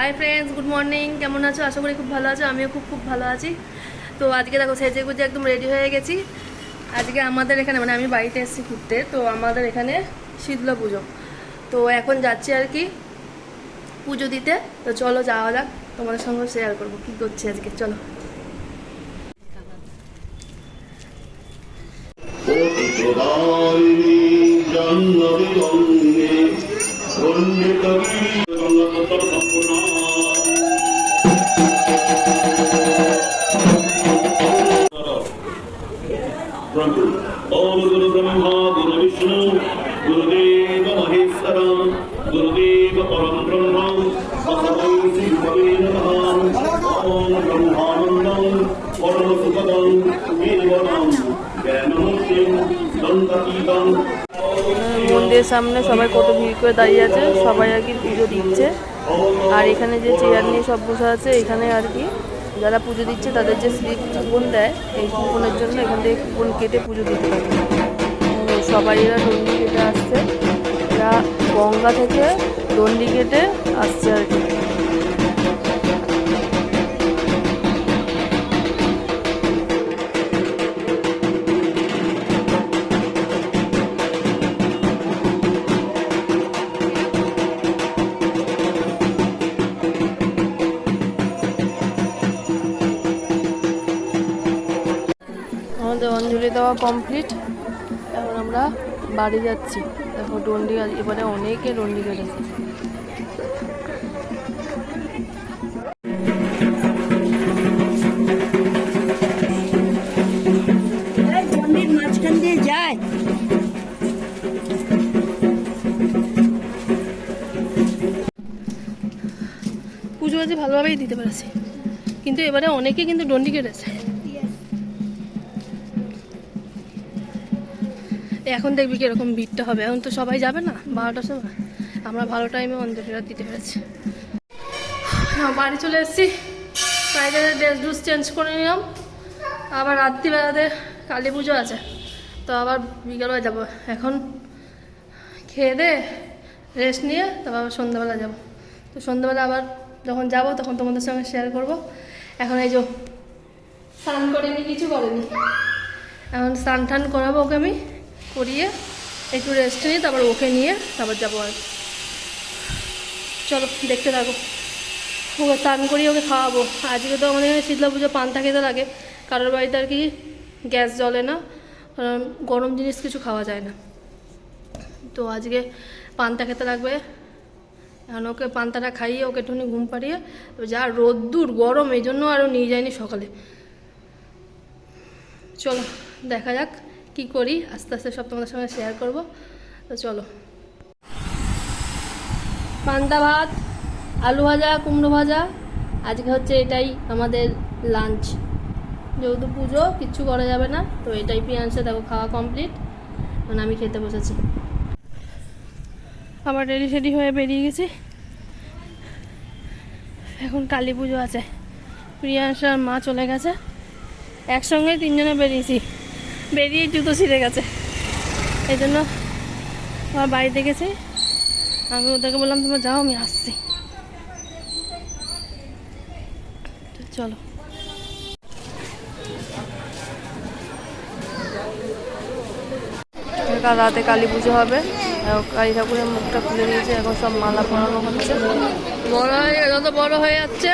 Hi friends good morning কেমন আছো? আশা করি খুব ভালো আছো। আমিও খুব খুব ভালো আছি। তো আজকে দেখো, সেজে গুজে একদম রেডি হয়ে গেছি। আজকে আমাদের এখানে মানে আমি বাড়িতে এসেছি ঘুরতে, তো আমাদের এখানে শীতলা পুজো। তো এখন যাচ্ছি আর কি পুজো দিতে। তো চলো, যাওয়া যাক। তোমাদের সঙ্গে শেয়ার করব কী করছি আজকে। চলো। Oh, of the সামনে সবাই কত ভিড় করে দাঁড়িয়ে আছে, সবাই আর কি পুজো দিচ্ছে। আর এখানে যে চেয়ার নিয়ে সব বসে আছে, এখানে আর কি যারা পুজো দিচ্ছে তাদের যে স্লিপ কুপন দেয়, এই কুপনের জন্য এখান থেকে কুপন কেটে পুজো দিতে হবে সবাই এরা ডন্ডি কেটে আসছে, এরা গঙ্গা থেকে ডন্ডি কেটে আসছে আর কি। আমাদের অঞ্জলি দেওয়া কমপ্লিট এখন আমরা বাড়ি যাচ্ছি। দেখো ডন্ডি এবারে অনেকে ডন্ডি কেটেছে। পুজো আজ ভালোভাবেই দিতে পেরেছি। কিন্তু এবারে অনেকে কিন্তু ডন্ডি কেটেছে। এখন দেখবি কীরকম ভিড়টা হবে। এখন তো সবাই যাবে না, বারোটার সময়। আমরা ভালো টাইমে অঞ্জলিটা দিতে পেরেছি। বাড়ি চলে এসেছি। বাইরে ড্রেস ড্রুস চেঞ্জ করে নিলাম। আবার রাত্রিবেলাতে কালী পুজো আছে। তো আবার বিকালবেলা যাব। এখন খেয়ে দে রেস্ট নিয়ে, তারপর আবার সন্ধ্যাবেলা যাব। তো সন্ধ্যাবেলা আবার যখন যাব, তখন তোমাদের সঙ্গে শেয়ার করব। এখন এই যে স্নান করেনি, কিছু করেনি। এখন স্নান টান করাবো ওকে আমি। করিয়ে একটু রেস্ট নিয়ে তারপর ওকে নিয়ে তারপর যাব আর। চলো, দেখতে থাকো। ওকে স্নান করিয়ে ওকে খাওয়াবো। আজকে তো আমাদের এখানে শীতলা পুজো পান্তা খেতে লাগে। কারোর বাড়িতে আর কি গ্যাস জ্বলে না। কারণ গরম জিনিস কিছু খাওয়া যায় না। তো আজকে পান্তা খেতে লাগবে। এখন ওকে পান্তাটা খাইয়ে ওকে একটুখানি ঘুম পাড়িয়ে যা রোদ্দুর, গরম, এই জন্য আরও নিয়ে যায়নি সকালে। চলো, দেখা যাক। কি করি? আস্তে আস্তে সব তোমাদের সঙ্গে শেয়ার করব। তো চলো। পান্তা ভাত, আলু ভাজা, কুমড়ো ভাজা। আজকে হচ্ছে এটাই আমাদের লাঞ্চ যেহেতু পুজো, কিচ্ছু করা যাবে না। তো এটাই পিয়াংসে দেখো খাওয়া কমপ্লিট মানে আমি খেতে বসেছি। আবার রেডি সেডি হয়ে বেরিয়ে গেছি। এখন কালী পুজো আছে। প্রিয়াংশ আর মা চলে গেছে। একসঙ্গে তিনজনে বেরিয়েছি। বেরিয়ে জুতো ছিঁড়ে গেছে। এই জন্য আমার বাড়িতে গেছি আমি ওদেরকে বললাম তোমরা যাও আমি আসছি। চলো। কাল রাতে কালী পুজো হবে। কালী ঠাকুরের মুখটা খুলে দিয়েছে। এখন সব মালা পরানো হচ্ছে। বড় হয়ে যত বড় হয়ে যাচ্ছে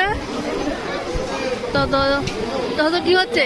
তত তত কি হচ্ছে?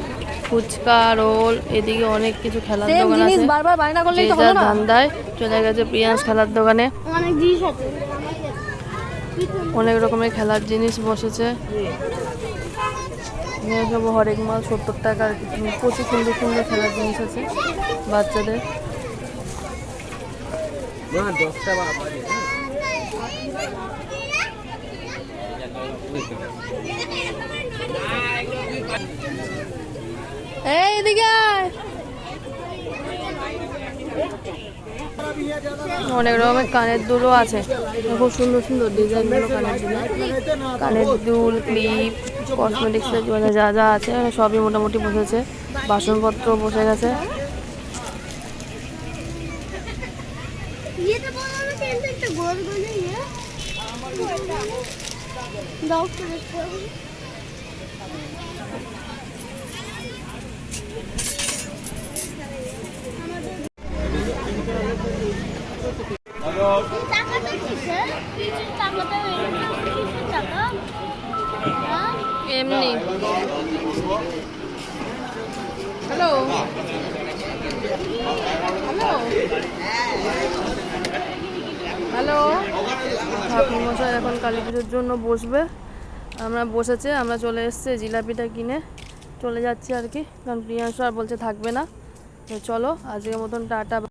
ফুচকা রোল এদিকে অনেক কিছু খেলার দোকান আছে। বারবার বায়না করলেই তো হলো না। ধান্দায় চলে গেছে প্রিয়াংশ খেলার দোকানে। অনেক জিনিস আছে। অনেক রকমের খেলার জিনিস বসেছে। এখানে সব হরেক মাল সত্তর টাকার প্রচুর সুন্দর সুন্দর খেলার জিনিস আছে বাচ্চাদের। অনেক রকমের কানের দুলও আছে। খুব সুন্দর সুন্দর ডিজাইনগুলো কানের দুল। কানের দুল, ক্লিপ কসমেটিক্সের মানে যা যা আছে সবই মোটামুটি বসেছে। বাসনপত্র বসে গেছে। ইয়ে। দাও হ্যালো হ্যালো হ্যালো ঠাকুর মশাই এখন কালী পুজোর জন্য বসবে। আমরা বসেছে, আমরা চলে এসেছি জিলাপিটা কিনে। চলে যাচ্ছি আর কি, কারণ প্রিয়াংশু আর বলছে থাকবে না। তো চলো, আজকের মতন টাটা।